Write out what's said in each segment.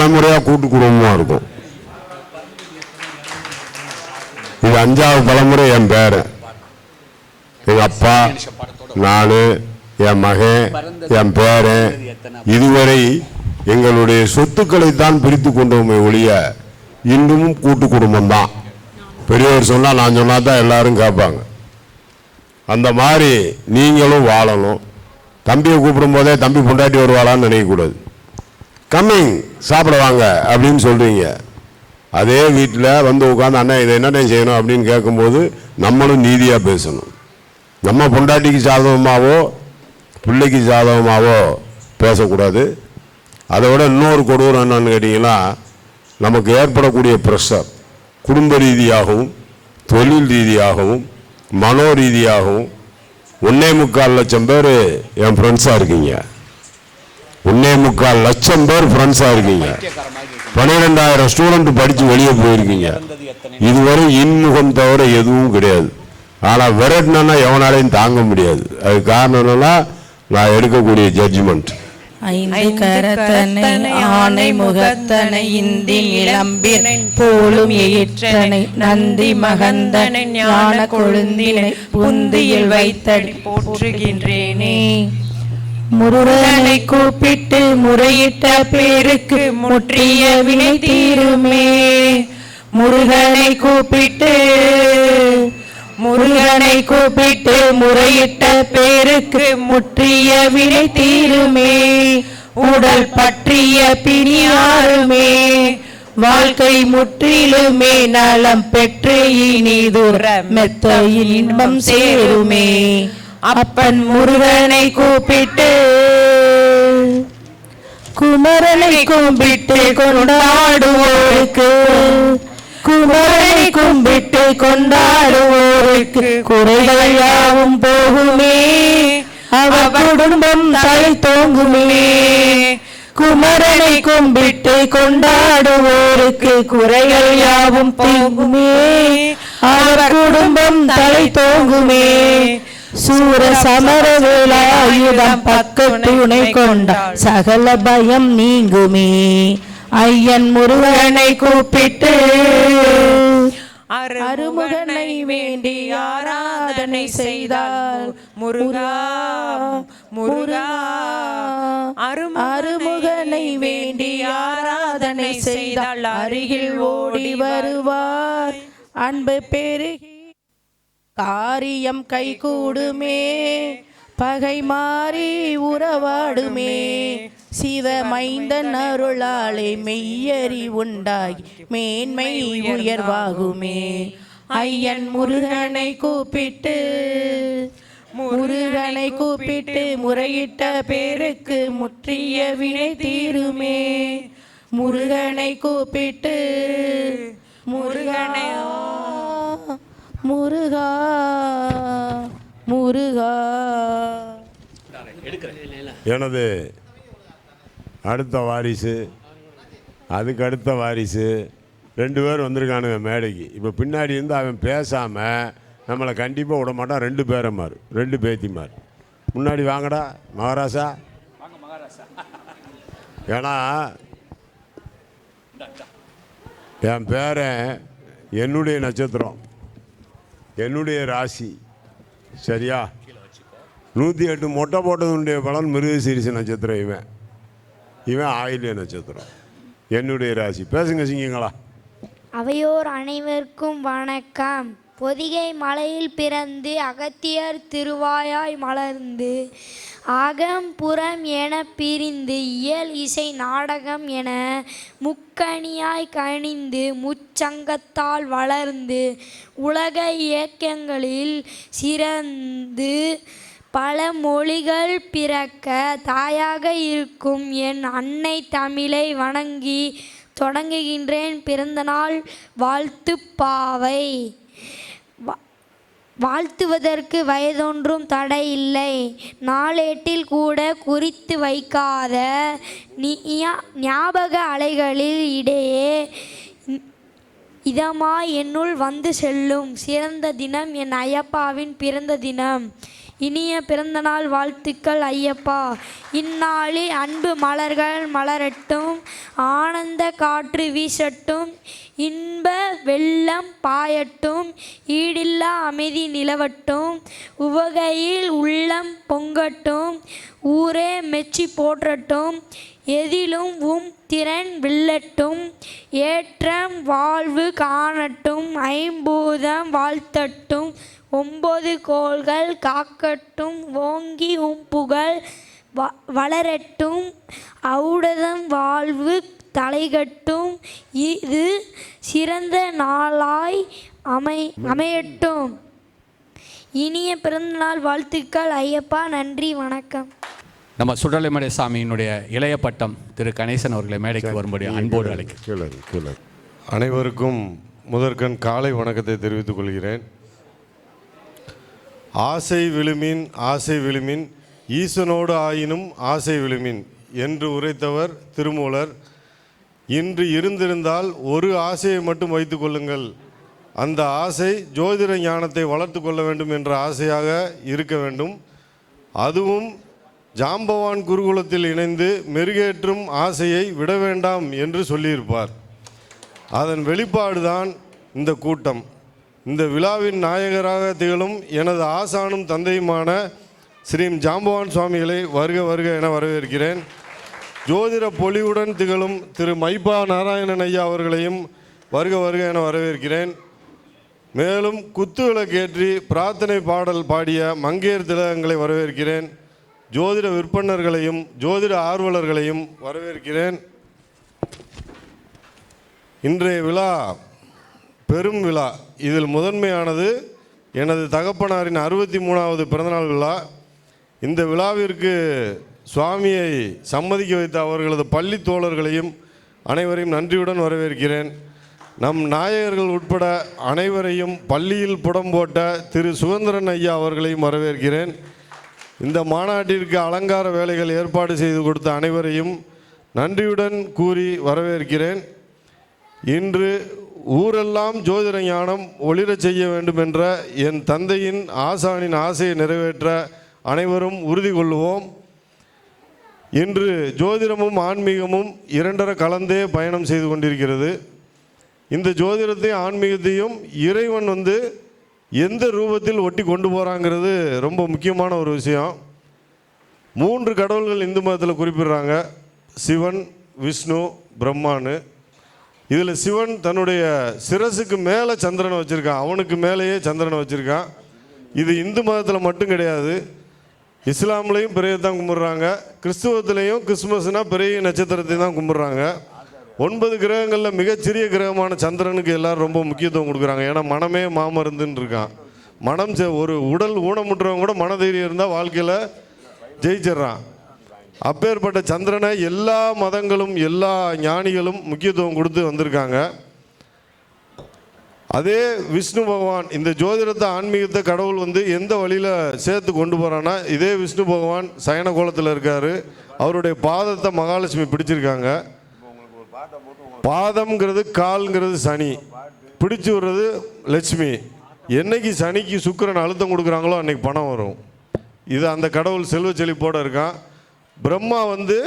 தலைமுறையாக கூட்டு குடும்பமாக இருக்கும். இது அஞ்சாவது தலைமுறை என் பேர். எங்கள் அப்பா நான் என் மகன் என் பேரன். இதுவரை எங்களுடைய சொத்துக்களை தான் பிரித்து கொண்டோமே ஒழிய இன்னமும் கூட்டு குடும்பம் தான். பெரியவர் சொன்னால் நான் சொன்னால் தான் எல்லாரும் கேட்பாங்க. அந்த மாதிரி நீங்களும் வாழணும். தம்பியை கூப்பிடும் போதே தம்பி பொண்டாட்டி வருவாளான்னு நினைக்கக்கூடாது. கம்மிங் சாப்பிட வாங்க அப்படின்னு சொல்கிறீங்க அதே வீட்டில் வந்து உட்காந்து அண்ணன் இதை என்னென்ன செய்யணும்? அப்படின்னு கேட்கும்போது நம்மளும் நீதியாக பேசணும். நம்ம பொண்டாட்டிக்கு சாதகமாகவோ பிள்ளைக்கு சாதகமாகவோ பேசக்கூடாது. அதை விட இன்னொரு கொடூரம் என்னன்னு கேட்டிங்கன்னா நமக்கு ஏற்படக்கூடிய ப்ரெஷர் குடும்ப ரீதியாகவும் தொழில் ரீதியாகவும் மனோ ரீதியாகவும் ஒன்றே முக்கால் லட்சம் பேர் என் ஃப்ரெண்ட்ஸாக இருக்கீங்க. ஒன்னே முக்கால் லட்சம் பேர் ஃப்ரெண்ட்ஸாக இருக்கீங்க. பன்னிரெண்டாயிரம் ஸ்டூடெண்ட் படித்து வெளியே போயிருக்கீங்க. இதுவரை இன்முகம் தவிர எதுவும் கிடையாது. ஆனால் விரட்டினா எவனாலையும் தாங்க முடியாது. அது காரணம் என்னன்னா நான் எடுக்கக்கூடிய ஜட்ஜ்மெண்ட் ஐந்து கரத்தனை ஆனை முகத்தனை இந்தி இளம்பினை போலும் எயிற்றனை நந்தி மகந்தனை ஞான கொழுந்தினை புந்தியில் வைத்தடி போற்றுகின்றேனே. முருகனை கூப்பிட்டு முறையிட்ட பேருக்கு முற்றிய வினை தீருமே. முருகனை கூப்பிட்டு முருகனை கூப்பிட்டு முறையிட்ட பேருக்கு முற்றிய வினை தீருமே. உடல் பற்றிய பிணியாருமே. வாழ்க்கை முற்றிலுமே நலம் பெற்று இனிதுர மெத்த இன்பம் சேருமே. அப்பன் முருகனை கூப்பிட்டு குமரனை கும்பிட்டு கொண்டாடுவோருக்கு குமரனை கும்பிட்டு கொண்டாடுவோருக்கு குறைகள் யாவும் போகுமே. அவ குடும்பம் தலை தோங்குமே. குமரனை கும்பிட்டு கொண்டாடுவோருக்கு குறைகள் யாவும் போகுமே. அவர் குடும்பம் தலை தோங்குமே. சூர சமர வேலாயுதம் பக்க துணை கொண்ட சகல பயம் நீங்குமே. ஐயன் முருகனை கூப்பிட்டு அருமுகனை வேண்டி ஆராதனை செய்தால் முருகா முருகா அருமுகனை வேண்டி ஆராதனை செய்தால் அருகில் ஓடி வருவார். அன்பு பெருகி காரியம் கைகூடுமே பகை மாறி உறவாடுமே. சிவ மைந்தன் அருளாலே மெய்யறி உண்டாகி மேன்மை உயர்வாகுமே. ஐயன் முருகனை கூப்பிட்டு முருகனை கூப்பிட்டு முறையிட்ட பேருக்கு முற்றிய வினை தீருமே. முருகனை கூப்பிட்டு முருகனை முருகா முருகா. எனது அடுத்த வாரிசு அதுக்கு அடுத்த வாரிசு. ரெண்டு பேர் வந்திருக்கானுங்க மேடைக்கு. இப்போ பின்னாடி இருந்து அவன் பேசாமல் நம்மளை கண்டிப்பாக விட மாட்டான். ரெண்டு பேரமார் ரெண்டு பேத்திமார் முன்னாடி வாங்கடா மகாராசா. ஏன்னா என் பேரன் என்னுடைய நட்சத்திரம். என்னுடைய ராசி. சரியா? நூற்றி எட்டு மொட்டை போட்டதுடைய பலன் மிருகசீரிச நட்சத்திரம் இவன். இவன் ஆயில்ய நட்சத்திரம். என்னுடைய ராசி. பேசுங்க சிங்கங்களா. அவையோர் அனைவருக்கும் வணக்கம். பொதிகை மலையில் பிறந்து அகத்தியர் திருவாயாய் மலர்ந்து அகம் புறம் என பிரிந்து இயல் இசை நாடகம் என முக்கணியாய் கனிந்து முச்சங்கத்தால் வளர்ந்து உலக இயக்கங்களில் சிறந்து பல மொழிகள் பிறக்க தாயாக இருக்கும் என் அன்னை தமிழை வணங்கி தொடங்குகின்றேன். பிறந்தநாள் வாழ்த்துப்பாவை பாவை. வாழ்த்துவதற்கு வயதொன்றும் தடை இல்லை நாளேட்டில் கூட குறித்து வைக்காத ஞாபக அலைகளில் இடையே இதமாய் என்னுள் வந்து செல்லும். சிறந்த தினம் என் ஐயப்பாவின் பிறந்த தினம். இனிய பிறந்தநாள் வாழ்த்துக்கள் ஐயப்பா. இந்நாளில் அன்பு மலர்கள் மலரட்டும் ஆனந்த காற்று வீசட்டும் இன்ப வெள்ளம் பாயட்டும் ஈடில்லா அமைதி நிலவட்டும் உவகையில் உள்ளம் பொங்கட்டும் ஊரே மெச்சி போற்றட்டும் எதிலும் உம் திறன் வில்லட்டும் ஏற்றம் வாழ்வு காணட்டும் ஐம்பூதம் வாழ்த்தட்டும் ஒம்பது கோள்கள் காக்கட்டும் ஓங்கி உம் புகழ் வ- வளரட்டும் ஔடதம் வாழ்வு தலைகட்டும் இது சிறந்த நாளாய் அமை அமையட்டும். இனிய பிறந்தநாள் வாழ்த்துக்கள் ஐயப்பா நன்றி வணக்கம். நம்ம சுடலைமலை சாமியினுடைய இளைய பட்டம் திரு. கணேசன் அவர்களை மேடைக்கு வரும்படி அன்போடு அழைக்கிறேன். அனைவருக்கும் முதற்கண் காலை வணக்கத்தை தெரிவித்துக் கொள்கிறேன். ஆசை விழுமின் ஆசை விழுமின் ஈசனோடு ஆயினும் ஆசை விழுமின் என்று உரைத்தவர் திருமூலர். இன்று இருந்திருந்தால் ஒரு ஆசையை மட்டும் வைத்துக் கொள்ளுங்கள். அந்த ஆசை ஜோதிட ஞானத்தை வளர்த்து கொள்ள வேண்டும் என்ற ஆசையாக இருக்க வேண்டும். அதுவும் ஜாம்பவான் குருகுலத்தில் இணைந்து மெருகேற்றும் ஆசையை விட வேண்டாம் என்று சொல்லியிருப்பார். அதன் வெளிப்பாடுதான் இந்த கூட்டம். இந்த விழாவின் நாயகராக திகழும் எனது ஆசானும் தந்தையுமான ஸ்ரீ ஜாம்பவான் சுவாமிகளை வருக வருக என வரவேற்கிறேன். ஜோதிட பொலிவுடன் திகழும் திரு மைப்பா நாராயணன் ஐயா அவர்களையும் வருக வருக என வரவேற்கிறேன். மேலும் குத்துவிளக்கேற்றி பிரார்த்தனை பாடல் பாடிய மங்கையர் திலகங்களை வரவேற்கிறேன். ஜோதிட விற்பனர்களையும் ஜோதிட ஆர்வலர்களையும் வரவேற்கிறேன். இன்றைய விழா பெரும் விழா. இதில் முதன்மையானது எனது தகப்பனாரின் அறுபத்தி மூணாவது பிறந்தநாள் விழா. இந்த விழாவிற்கு சுவாமியை சம்மதிக்க வைத்த அவர்களது பள்ளி தோழர்களையும் அனைவரையும் நன்றியுடன் வரவேற்கிறேன். நம் நாயகர்கள் உட்பட அனைவரையும் பள்ளியில் புடம் போட்ட திரு சுதந்திரன் ஐயா அவர்களையும் வரவேற்கிறேன். இந்த மாநாட்டிற்கு அலங்கார வேலைகள் ஏற்பாடு செய்து கொடுத்த அனைவரையும் நன்றியுடன் கூறி வரவேற்கிறேன். இன்று ஊரெல்லாம் ஜோதிட ஞானம் ஒளிரச் செய்ய வேண்டும் என்ற என் தந்தையின் ஆசானின் ஆசையை நிறைவேற்ற அனைவரும் உறுதி கொள்வோம். இன்று ஜோதிடமும் ஆன்மீகமும் இரண்டர கலந்தே பயணம் செய்து கொண்டிருக்கிறது. இந்த ஜோதிடத்தையும் ஆன்மீகத்தையும் இறைவன் வந்து எந்த ரூபத்தில் ஒட்டி கொண்டு போகிறாங்கிறது ரொம்ப முக்கியமான ஒரு விஷயம். மூன்று கடவுள்கள் இந்து மதத்தில் குறிப்பிடுறாங்க. சிவன் விஷ்ணு பிரம்மான்னு. இதில் சிவன் தன்னுடைய சிரசுக்கு மேலே சந்திரனை வச்சுருக்கான். அவனுக்கு மேலேயே சந்திரனை வச்சுருக்கான். இது இந்து மதத்தில் மட்டும் கிடையாது. இஸ்லாம்லேயும் பிறையை தான் கும்பிட்றாங்க. கிறிஸ்துவத்துலேயும் கிறிஸ்மஸ்னால் பெரிய நட்சத்திரத்தை தான் கும்பிட்றாங்க. ஒன்பது கிரகங்களில் மிகச்சிறிய கிரகமான சந்திரனுக்கு எல்லாரும் ரொம்ப முக்கியத்துவம் கொடுக்குறாங்க. ஏன்னா மனமே மாமருந்துன்னு இருக்கான். மனம் செ- ஒரு உடல் ஊனமுற்றவங்க கூட மனதைரியம் இருந்தால் வாழ்க்கையில் ஜெயிச்சிடுறான். அப்பேற்பட்ட சந்திரனை எல்லா மதங்களும் எல்லா ஞானிகளும் முக்கியத்துவம் கொடுத்து வந்திருக்காங்க. அதே விஷ்ணு பகவான் இந்த ஜோதிடத்தை ஆன்மீகத்தை கடவுள் வந்து எந்த வழியில் சேர்த்து கொண்டு போகிறான்னா இதே விஷ்ணு பகவான் சயன கோலத்தில் இருக்கார். அவருடைய பாதத்தை மகாலட்சுமி பிடிச்சிருக்காங்க. பாதம்ங்கிறது கால்ங்கிறது சனி. பிடிச்சு விடுறது லட்சுமி. என்னைக்கு சனிக்கு சுக்கிரன் அழுத்தம் கொடுக்குறாங்களோ அன்னைக்கு பணம் வரும். இது அந்த கடவுள் செல்வ செழிப்போட இருக்கான். பிரம்மா வந்து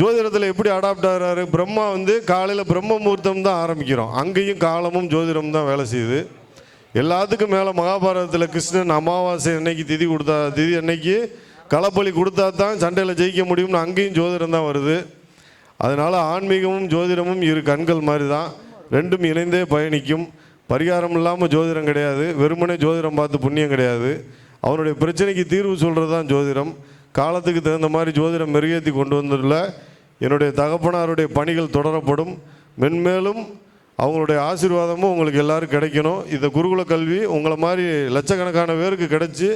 ஜோதிடத்தில் எப்படி அடாப்ட் ஆகிறாரு? பிரம்மா வந்து காலையில் பிரம்ம முகூர்த்தம் தான் ஆரம்பிக்கிறோம். அங்கேயும் காலமும் ஜோதிடம் தான் வேலை செய்யுது. எல்லாத்துக்கும் மேலே மகாபாரதத்தில் கிருஷ்ணன் அமாவாசை அன்னைக்கு திதி கொடுத்தா திதி அன்னைக்கு களப்பலி கொடுத்தா தான் சண்டையில் ஜெயிக்க முடியும்னு அங்கேயும் ஜோதிடம் தான் வருது. அதனால் ஆன்மீகமும் ஜோதிடமும் இரு கண்கள் மாதிரி தான் ரெண்டும் இணைந்தே பயணிக்கும். பரிகாரம் இல்லாமல் ஜோதிடம் கிடையாது. வெறுமனே ஜோதிடம் பார்த்து புண்ணியம் கிடையாது. அவனுடைய பிரச்சனைக்கு தீர்வு சொல்கிறது தான் ஜோதிடம். காலத்துக்கு தகுந்த மாதிரி ஜோதிடம் மெருகேற்றி கொண்டு வந்துள்ள என்னுடைய தகப்பனாருடைய பணிகள் தொடரப்படும். மென்மேலும் அவங்களுடைய ஆசீர்வாதமும் உங்களுக்கு எல்லாரும் கிடைக்கணும். இந்த குருகுல கல்வி உங்களை மாதிரி லட்சக்கணக்கான பேருக்கு கிடைச்சி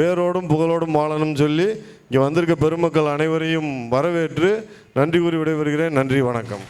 பேரோடும் புகழோடும் வாழணும்னு சொல்லி இங்கே வந்திருக்க பெருமக்கள் அனைவரையும் வரவேற்று நன்றி கூறி விடைபெறுகிறேன். நன்றி வணக்கம்.